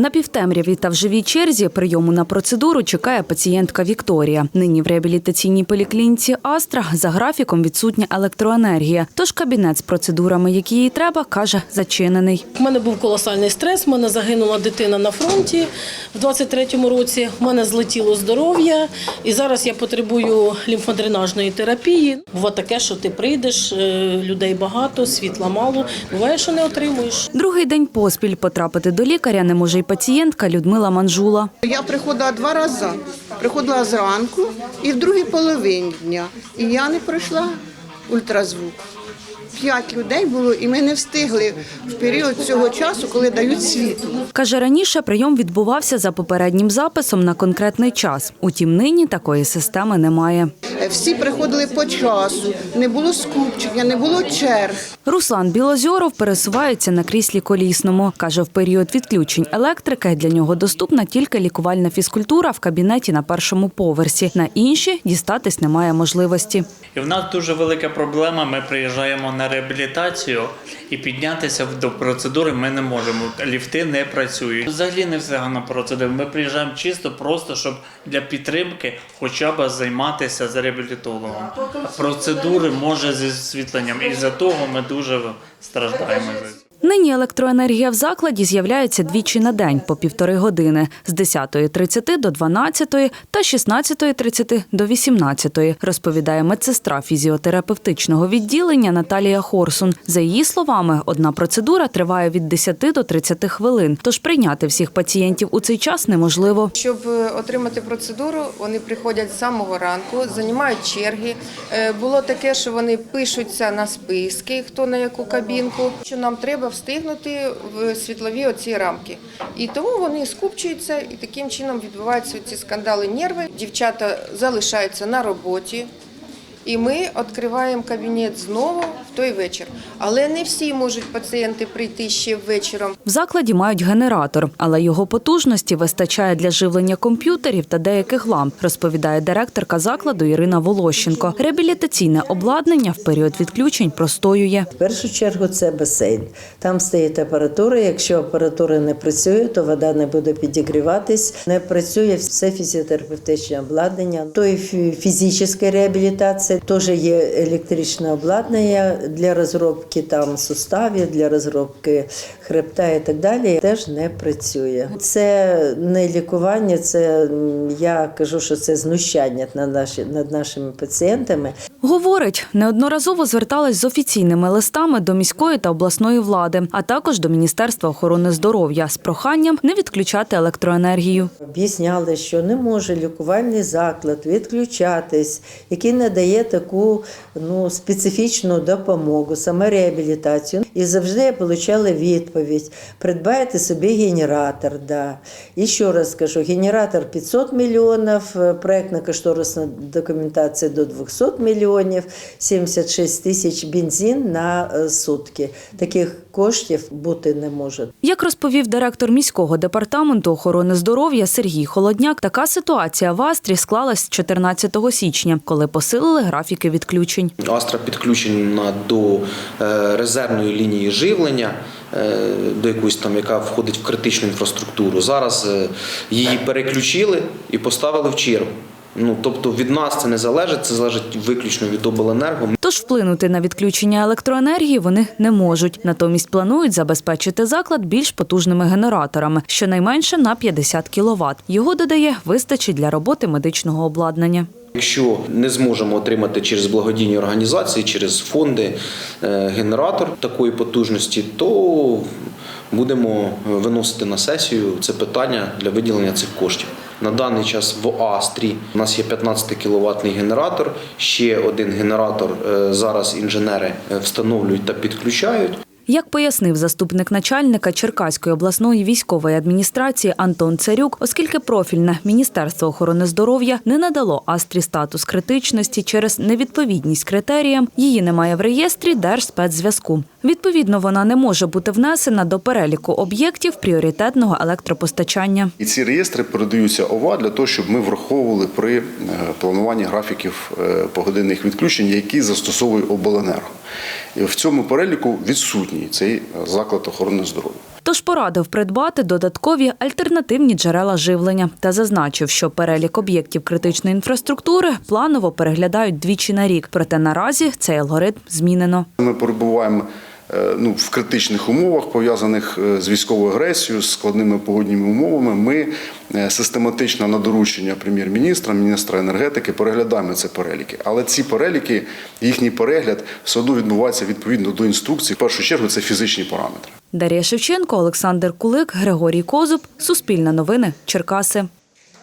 В напівтемряві та в живій черзі прийому на процедуру чекає пацієнтка Вікторія. Нині в реабілітаційній поліклініці Астра за графіком відсутня електроенергія. Тож кабінет з процедурами, які їй треба, каже, зачинений. У мене був колосальний стрес. У мене загинула дитина на фронті в 23-му році. У мене злетіло здоров'я, і зараз я потребую лімфодренажної терапії. Буває таке, що ти прийдеш, е, людей багато, світла мало. Буває, що не отримуєш. Другий день поспіль потрапити до лікаря не може й пацієнтка Людмила Манжула. Я приходила два рази. Приходила зранку і в другій половині дня. І я не пройшла ультразвук. П'ять людей було, і ми не встигли в період цього часу, коли дають світло. Каже, раніше прийом відбувався за попереднім записом на конкретний час. Утім, нині такої системи немає. Всі приходили по часу, не було скупчення, не було черг. Руслан Білозьоров пересувається на кріслі колісному. Каже, в період відключень електрики для нього доступна тільки лікувальна фізкультура в кабінеті на першому поверсі. На інші дістатись немає можливості. І в нас дуже велика проблема. Ми приїжджаємо на реабілітацію і піднятися до процедури ми не можемо. Ліфти не працюють. Взагалі не все на процедуру. Ми приїжджаємо чисто просто, щоб для підтримки хоча б займатися з реабілітологом. Процедури може зі освітленням. І за того ми дуже страждаємо. Нині електроенергія в закладі з'являється двічі на день по півтори години з 10.30 до 12 та 16.30 до 18, розповідає медсестра фізіотерапевтичного відділення Наталія Хорсун. За її словами, одна процедура триває від 10 до 30 хвилин, тож прийняти всіх пацієнтів у цей час неможливо. Щоб е, отримати процедуру, вони приходять з самого ранку, займають черги. Е, Було таке, що вони пишуться на списки, хто на яку кабінку. Що нам треба встигнути в світлові оці рамки. І тому вони скупчуються, і таким чином відбуваються ці скандали нерви. Дівчата залишаються на роботі. І ми відкриваємо кабінет знову в той вечір. Але не всі можуть пацієнти прийти ще вечором. В закладі мають генератор, але його потужності вистачає для живлення комп'ютерів та деяких ламп, розповідає директорка закладу Ірина Волощенко. Реабілітаційне обладнання в період відключень простоює. В першу чергу це басейн. Там стоїть апаратура. Якщо апаратура не працює, то вода не буде підігріватись. Не працює все фізіотерапевтичне обладнання. То і фізична реабілітація, теж є електричне обладнання для розробки там суставів, для розробки хребта і так далі. Теж не працює. Це не лікування, це я кажу, що це знущання над наші над нашими пацієнтами. Говорить, неодноразово зверталась з офіційними листами до міської та обласної влади, а також до Міністерства охорони здоров'я з проханням не відключати електроенергію. Об'ясняли, що не може лікувальний заклад відключатись, який надає таку ну, специфічну допомогу, саме реабілітацію. І завжди я отримала відповідь: придбайте собі генератор. Да. І ще раз скажу: генератор 500 мільйонів, проєктна кошторисна документація до 200 мільйонів, 76 тисяч бензин на е, сутки. Таких коштів бути не може. Як розповів директор міського департаменту охорони здоров'я Сергій Холодняк, така ситуація в Астрі склалась 14 січня, коли посилили графіки відключень. Астра підключена до е, резервної лінії живлення, е, до якоїсь там, яка входить в критичну інфраструктуру. Зараз її переключили і поставили в чергу. Ну, тобто від нас це не залежить, це залежить виключно від обленерго. Тож вплинути на відключення електроенергії вони не можуть. Натомість планують забезпечити заклад більш потужними генераторами, щонайменше на 50 кВт. Його додає вистачить для роботи медичного обладнання. Якщо не зможемо отримати через благодійні організації, через фонди е, генератор такої потужності, то будемо виносити на сесію це питання для виділення цих коштів. На даний час в Астрі у нас є 15 кіловатний генератор. Ще один генератор е, зараз інженери е, встановлюють та підключають. Як пояснив заступник начальника Черкаської обласної військової адміністрації Антон Царюк, оскільки профільне Міністерство охорони здоров'я не надало Астрі статус критичності через невідповідність критеріям, її немає в реєстрі Держспецзв'язку. Відповідно, вона не може бути внесена до переліку об'єктів пріоритетного електропостачання. І ці реєстри передаються ОВА для того, щоб ми враховували при е, плануванні графіків е, погодинних відключень, які застосовує обленерго. І в цьому переліку відсутній цей заклад охорони здоров'я. Тож порадив придбати додаткові альтернативні джерела живлення та зазначив, що перелік об'єктів критичної інфраструктури планово переглядають двічі на рік. Проте наразі цей алгоритм змінено. Ми перебуваємо ну, в критичних умовах, пов'язаних е, з військовою агресією, з складними погодніми умовами. Ми е, систематично на доручення прем'єр-міністра, міністра енергетики переглядаємо ці переліки. Але ці переліки, їхній перегляд все одно відбувається відповідно до інструкцій. В першу чергу це фізичні параметри. Дар'я Шевченко, Олександр Кулик, Григорій Козуб. Суспільне новини. Черкаси.